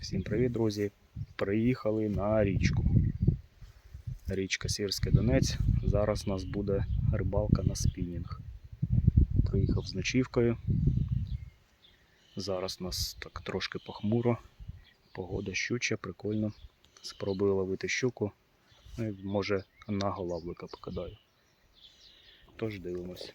Всім привіт, друзі! Приїхали на річку. Річка Сірський Донець. Зараз у нас буде рибалка на спінінг. Приїхав з ночівкою. Зараз у нас так трошки похмуро. Погода щуча, прикольно. Спробую ловити щуку. Ну, і, може на голавлика покидаю. Тож дивимось.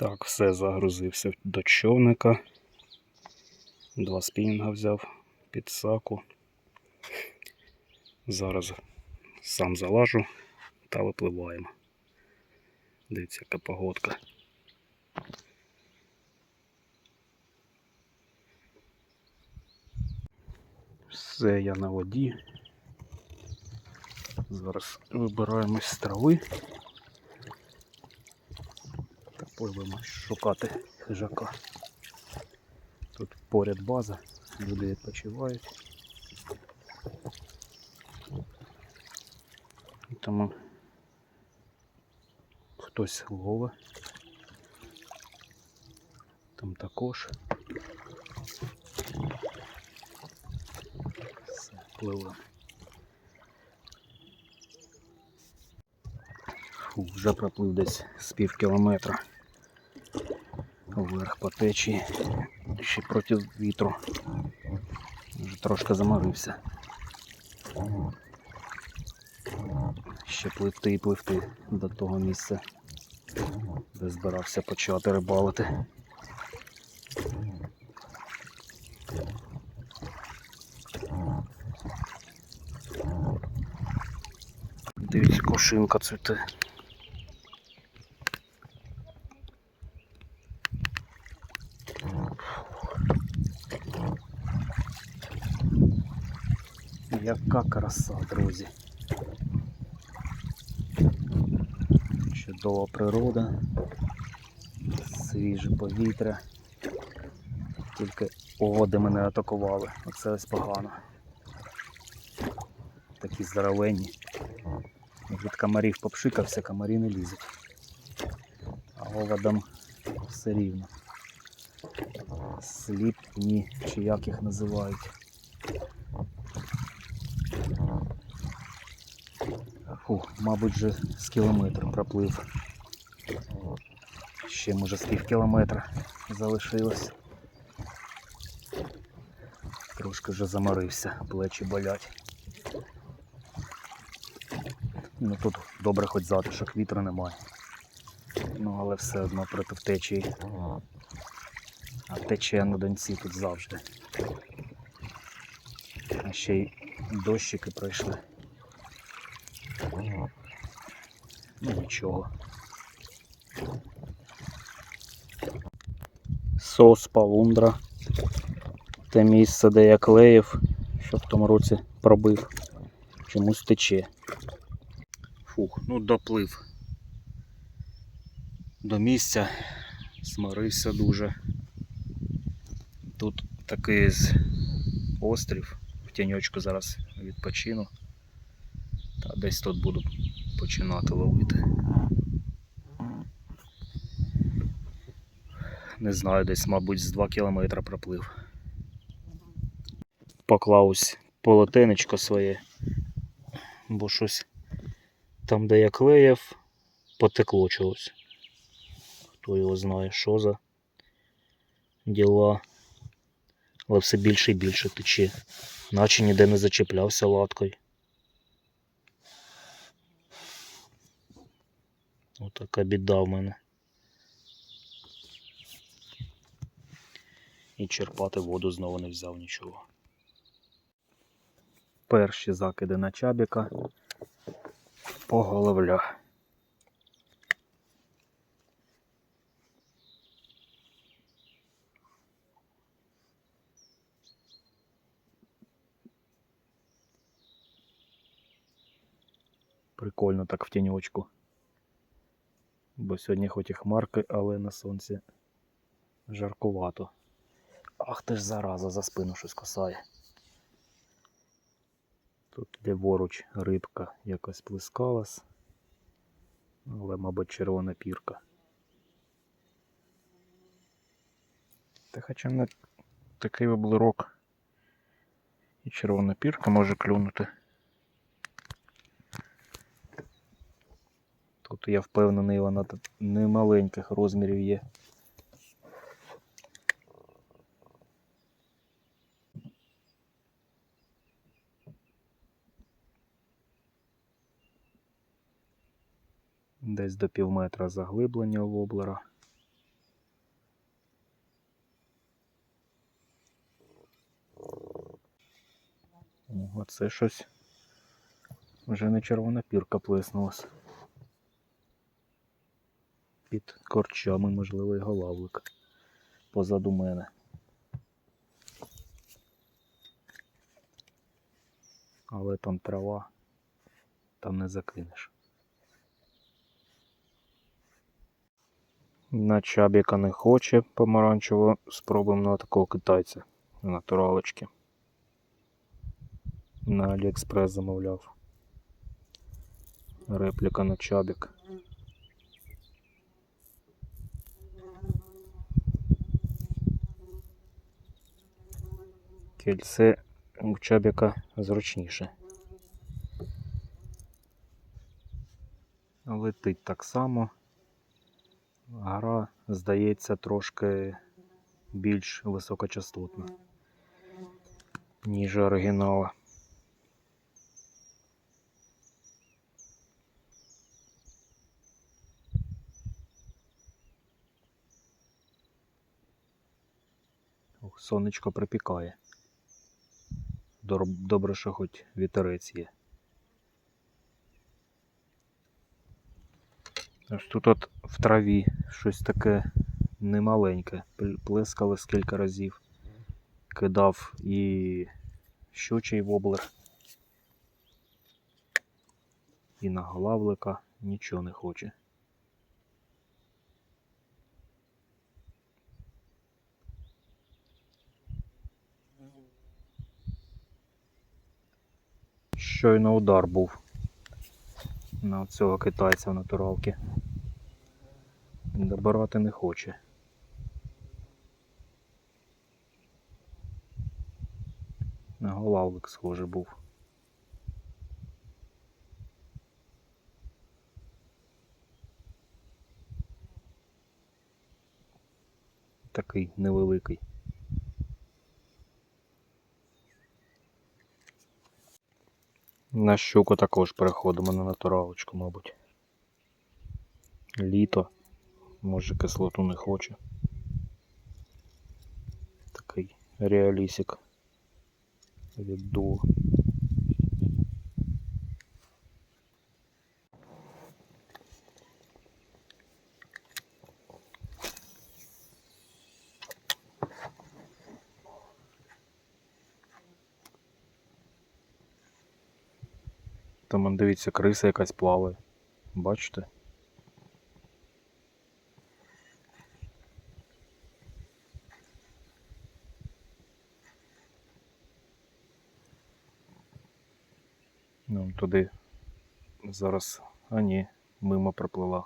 Так, все загрузився до човника. Два спінінга взяв під саку. Зараз сам залажу та випливаємо. Дивіться, яка погодка. Все, я на воді. Зараз вибираємось з трави. Пойдемо шукати хижака. Тут поряд база, люди відпочивають. Тому хтось ловить. Там також. Все, пливемо. Вже проплив десь з пів кілометра вверх по течії, ще проти вітру. Вже трошки заморився. Ще пливти і пливти до того місця, де збирався почати рибалити. Дивіться, кошинка цвіте. Яка краса, друзі. Чудова природа, свіже повітря. Тільки оводи мене атакували. Оце ось погано. Такі здоровенні. Від комарів попшикався, комарі не лізуть. А оводам все рівно. Сліпні, чи як їх називають. Фу, мабуть, вже з кілометр проплив. Ще може з пів кілометра залишилось. Трошки вже заморився, плечі болять. Ну тут добре хоч затишок, вітру немає. Ну але все одно проти течії. А течія на донці тут завжди. А ще й дощики пройшли. Ну нічого. Сос Палундра. Те місце, де я клеїв, що в тому році пробив. Чомусь тече. Фух, ну доплив. До місця смирився дуже. Тут такий з острів. В тіньочку зараз відпочину. Та десь тут буду починати ловити. Не знаю, десь, мабуть, з 2 кілометри проплив. Поклав ось полотенечко своє, бо щось там, де я клеїв, потекло чогось. Хто його знає, що за діла. Але все більше і більше тече, наче ніде не зачеплявся латкою. Отака біда в мене. і черпати воду знову не взяв нічого. Перші закиди на чабіка по головля. Прикольно так в тіньочку. Бо сьогодні хоч і хмарки, але на сонці жаркувато. Ах ти ж зараза, за спину щось косає. Тут ліворуч рибка якось плескалась. Але, мабуть, червона пірка. Та хоча не такий облирок. І червона пірка може клюнути. Тут я впевнений, вона не маленьких розмірів є. Десь до пів метра заглиблення воблера. О, Оце щось вже не червона пірка плеснулась. Під корчами, можливо, і голавлик позаду мене. Але там трава, там не закинеш. На чабіка не хоче помаранчево, спробуємо на такого китайця на натуралочки. На Аліекспрес замовляв. Репліка на чабік. Кільце у чабіка зручніше. Летить так само. Гра, здається, трошки більш високочастотна, ніж оригінала. Сонечко припікає. Добре, що хоч вітерець є. Ось тут от в траві щось таке немаленьке. Плескали скільки разів. Кидав і щучий воблер. І на голавлика нічого не хоче. Щойно удар був на цього китайця в натуралки. Добирати не хоче. На голавлик схоже був. Такий невеликий. На щуку також переходимо на натуралочку, мабуть. Літо. Може кислоту не хоче. Такий реалісик від дуо. Дивіться, криса якась плаває. Бачите? Ну, туди зараз. А ні, мимо проплила.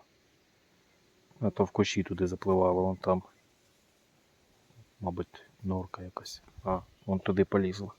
А то в кущі туди запливала, вон там. Мабуть, норка якась. А, вон туди полізла.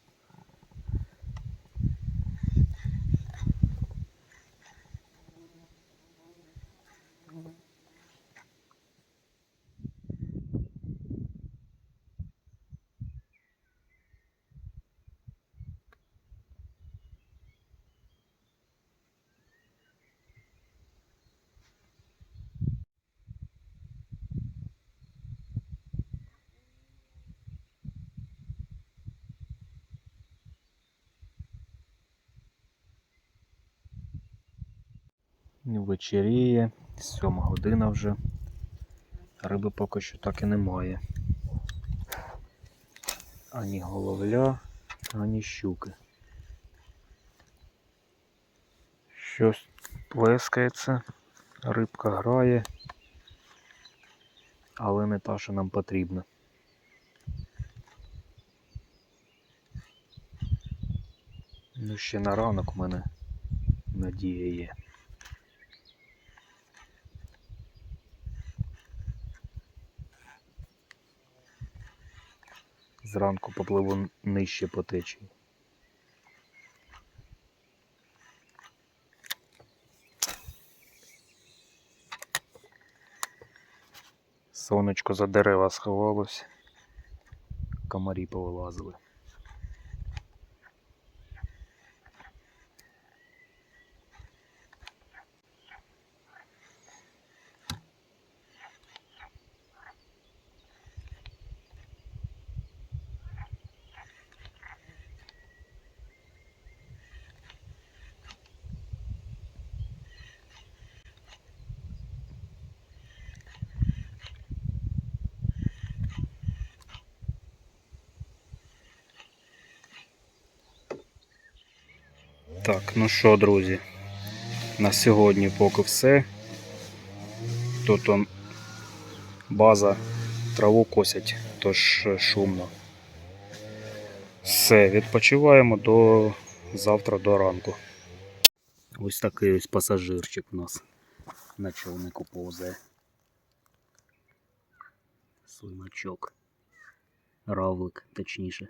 Вечеріє, сьома година вже. Риби поки що так і немає. Ані головля, ані щуки. Щось плескається, рибка грає, але не та, що нам потрібна. Ну, ще на ранок в мене надія є. Зранку попливу нижче по течії. Сонечко за дерева сховалось, комарі повилазили. Так, ну що, друзі, на сьогодні поки все. Тут он база траву косять, тож е, шумно. Все, відпочиваємо до завтра до ранку. Ось такий ось пасажирчик у нас на човнику повзе. Слимачок. Равлик, точніше.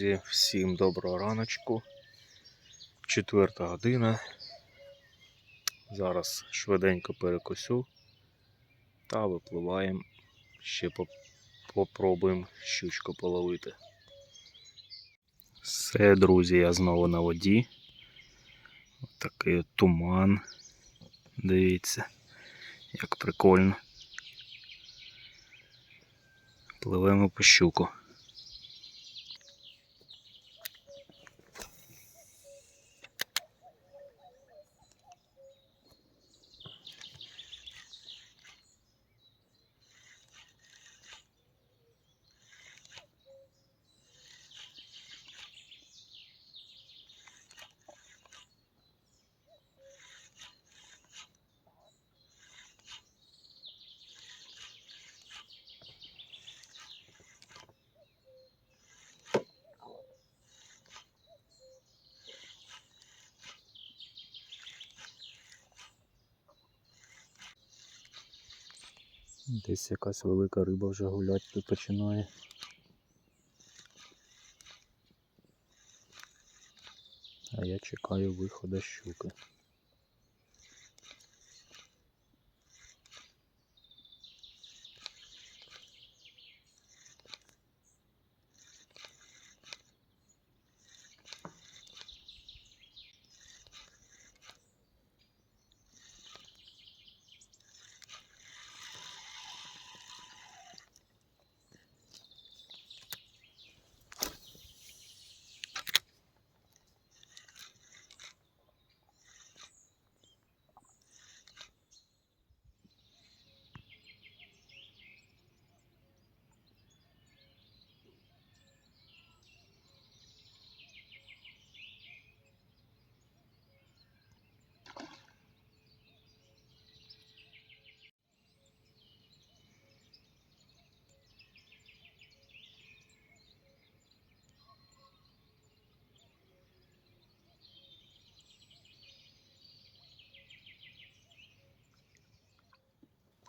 Друзі, всім доброго раночку. Четверта година. Зараз швиденько перекусю та випливаємо. Ще попробуємо щучку половити. Все, друзі, я знову на воді. Такий от туман. Дивіться, як прикольно. Пливемо по щуку. Десь якась велика риба вже гулять тут починає. А я чекаю виходу щуки.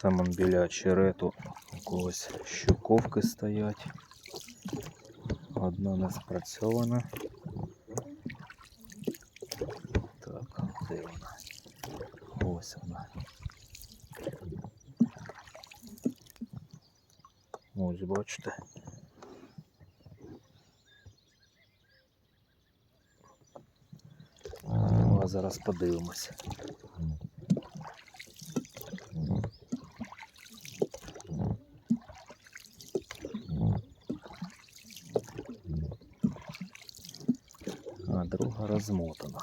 Там он біля очерету у когось щуковки стоять. Одна не спрацьована. Так, де вона? Ось вона. Ось бачите. Ну, а зараз подивимося. А друга розмотана.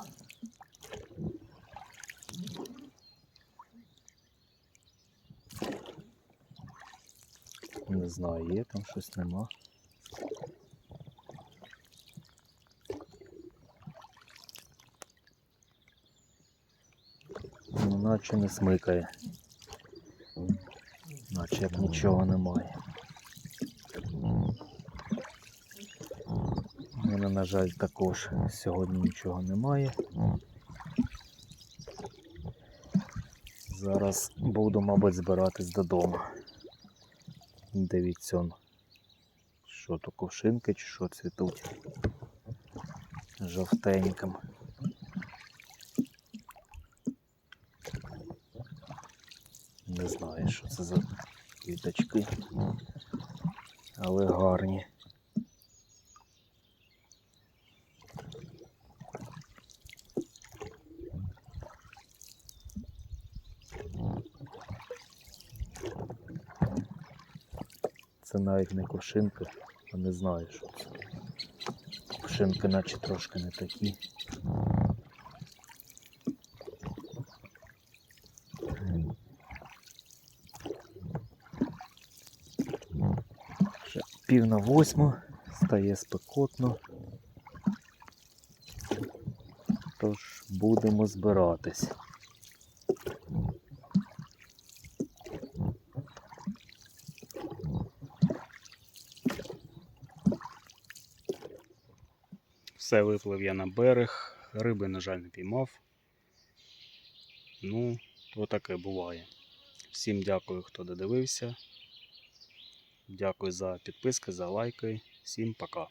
Не знаю, є там щось нема. Ну, наче не смикає. Наче як нічого немає. У мене, на жаль, також сьогодні нічого немає. Зараз буду, мабуть, збиратись додому. Дивіться, що то ковшинки чи що цвітуть жовтеньким. Не знаю, що це за квіточки, але гарні. Це навіть не кувшинки, а не знаю, що це. Кувшинки наче трошки не такі. Пів на восьму, стає спекотно. Тож будемо збиратись. Все виплив я на берег, риби, на жаль, не піймав. Ну, то таке буває. Всім дякую, хто додивився. Дякую за підписки, за лайки. Всім пока.